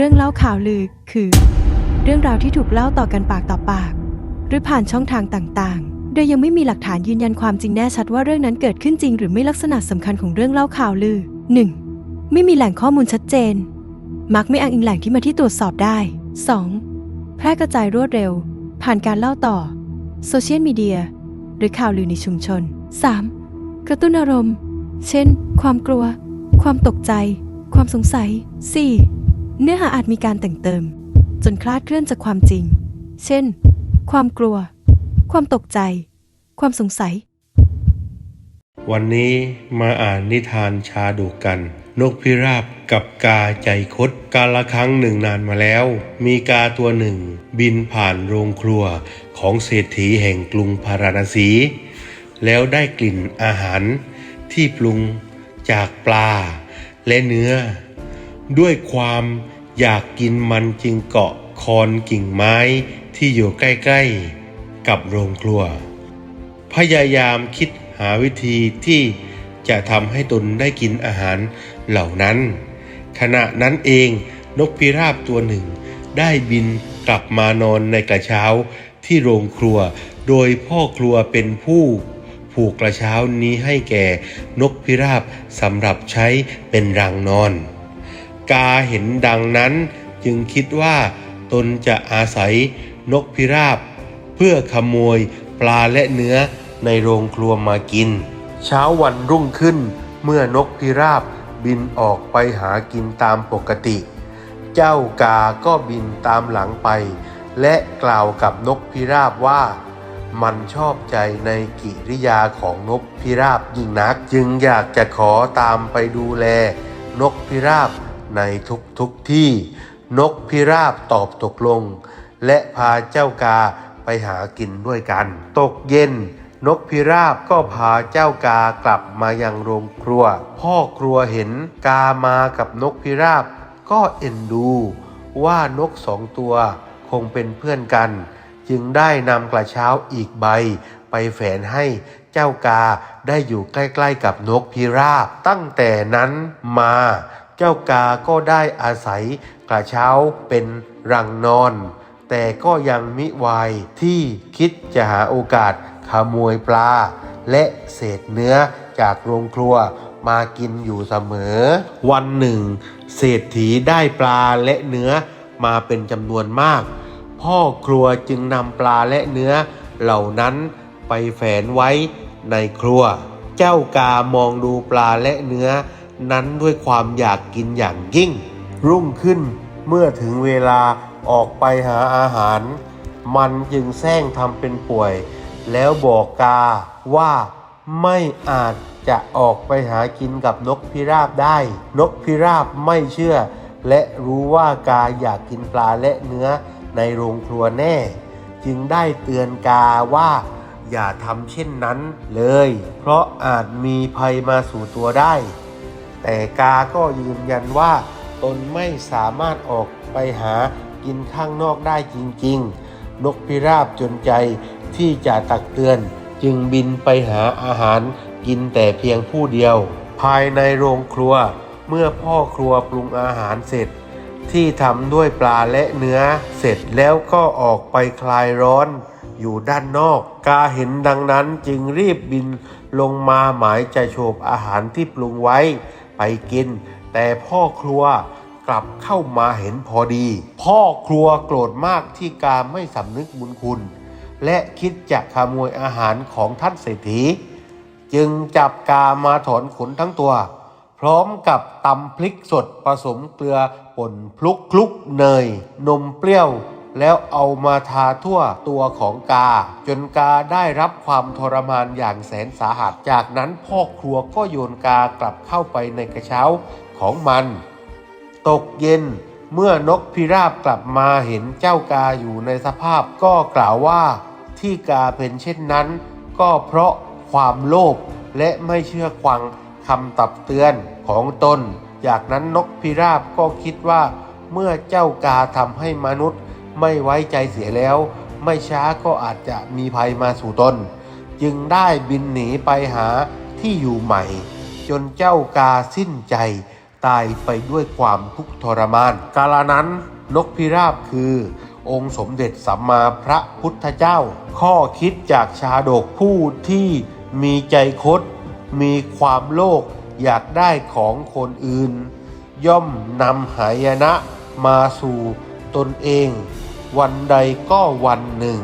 เรื่องเล่าข่าวลือคือ เรื่องราวที่ถูกเล่าต่อกันปากต่อปาก หรือผ่านช่องทางต่างๆ โดยยังไม่มีหลักฐานยืนยันความจริงแน่ชัดว่าเรื่องนั้นเกิดขึ้นจริง หรือไม่ลักษณะสำคัญของเรื่องเล่าข่าวลือ 1. ไม่มีแหล่งข้อมูลชัดเจน มักไม่อ้างอิงแหล่งที่มาที่ตรวจสอบได้ 2. แพร่กระจายรวดเร็ว ผ่านการเล่าต่อโซเชียลมีเดียหรือข่าวลือในชุมชน 3. กระตุ้นอารมณ์ เช่น ความกลัว ความตกใจ ความสงสัย 4. เนื้อหาอาจมีการแต่งเติม จนคลาดเคลื่อนจากความจริง เช่น ความกลัว ความตกใจ ความสงสัย วันนี้มาอ่านนิทานชาดกกัน นกพิราบกับกาใจคดกาละครั้งหนึ่งนานมาแล้ว มีกาตัวหนึ่ง บินผ่านโรงครัวของเศรษฐีแห่งกรุงพาราณสี แล้วได้กลิ่นอาหารที่ปรุงจากปลาและเนื้อ ด้วยความอยากกินมันจึงเกาะคอนกิ่งไม้ที่อยู่ใกล้ๆ กับโรงครัว พยายามคิดหาวิธีที่จะทำให้ตนได้กินอาหารเหล่านั้น ขณะนั้นเองนกพิราบตัวหนึ่ง ได้บินกลับมานอนในกระเช้าที่โรงครัว โดยพ่อครัวเป็นผู้ผูกกระเช้านี้ให้แก่นกพิราบสำหรับใช้เป็นรังนอน กาเห็นดังนั้น จึงคิดว่าตนจะอาศัยนกพิราบ เพื่อขโมยปลาและเนื้อในโรงครัวมากิน เช้าวันรุ่งขึ้นเมื่อนกพิราบบินออกไปหากินตามปกติ เจ้ากาก็บินตามหลังไป และกล่าวกับนกพิราบว่ามันชอบใจในกิริยาของนกพิราบยิ่งนัก จึงอยากจะขอตามไปดูแล นกพิราบ ในทุกๆทที่ นกพิราบตอบตกลง และพาเจ้ากาไปหากินด้วยกัน ตกเย็น นกพิราบก็พาเจ้ากากลับมายังโรงครัว พ่อครัวเห็นกามากับนกพิราบ ก็เอ็นดูว่านกสองตัวคงเป็นเพื่อนกัน จึงได้นำกระเช้าอีกใบ ไปแฝนให้เจ้ากาได้อยู่ใกล้ๆกับนกพิราบ ตั้งแต่นั้นมา เจ้ากาก็ได้อาศัยกระเช้าเป็นรังนอน แต่ก็ยังมิวายที่คิดจะหาโอกาสขโมยปลา และเศษเนื้อจากโรงครัวมากินอยู่เสมอ วันหนึ่ง เศรษฐีได้ปลาและเนื้อมาเป็นจำนวนมาก พ่อครัวจึงนำปลาและเนื้อเหล่านั้นไปแฝนไว้ในครัว เจ้ากามองดูปลาและเนื้อ นั้นด้วยความอยากกินอย่างยิ่ง รุ่งขึ้นเมื่อถึงเวลาออกไปหาอาหาร มันจึงแซงทำเป็นป่วย แล้วบอกกาว่าไม่อาจจะออกไปหากินกับนกพิราบได้ นกพิราบไม่เชื่อ และรู้ว่ากาอยากกินปลาและเนื้อในโรงครัวแน่ จึงได้เตือนกาว่า อย่าทำเช่นนั้นเลย เพราะอาจมีภัยมาสู่ตัวได้ แต่กาก็ยืนยันว่า ตนไม่สามารถออกไปหากินข้างนอกได้จริงๆ นกพิราบจนใจที่จะตักเตือน จึงบินไปหาอาหารกินแต่เพียงผู้เดียว ภายในโรงครัวเมื่อพ่อครัวปรุงอาหารเสร็จ ที่ทำด้วยปลาและเนื้อเสร็จแล้วก็ออกไปคลายร้อนอยู่ด้านนอก กาเห็นดังนั้นจึงรีบบินลงมาหมายจะโฉบอาหารที่ปรุงไว้ ไปกิน แต่พ่อครัวกลับเข้ามาเห็นพอดี พ่อครัวโกรธมากที่การไม่สำนึกบุญคุณ และคิดจะขโมยอาหารของท่านเศรษฐี จึงจับกามาถอนขนทั้งตัว พร้อมกับตำพริกสดผสมเกลือป่นพลุกคลุกเนย นมเปรี้ยว แล้วเอามาทาทั่วตัวของกา จนกาได้รับความทรมานอย่างแสนสาหัส จากนั้นพ่อครัวก็โยนกากลับเข้าไปในกระเช้าของมัน ตกเย็นเมื่อนกพิราบกลับมาเห็นเจ้ากาอยู่ในสภาพก็กล่าวว่าที่กาเป็นเช่นนั้น ก็เพราะความโลภและไม่เชื่อฟังคำตับเตือนของตน จากนั้นนกพิราบก็คิดว่าเมื่อเจ้ากาทำให้มนุษย์ ไม่ไว้ใจเสียแล้ว ไม่ช้าก็อาจจะมีภัยมาสู่ตน จึงได้บินหนีไปหาที่อยู่ใหม่ จนเจ้ากาสิ้นใจ ตายไปด้วยความทุกข์ทรมาน กาลนั้นนกพิราบคือ องค์สมเด็จสัมมาพระพุทธเจ้า ข้อคิดจากชาดกผู้ที่มีใจคดมีความโลภอยากได้ของคนอื่น ย่อมนำหายนะมาสู่ ตนเอง วันใดก็วันหนึ่ง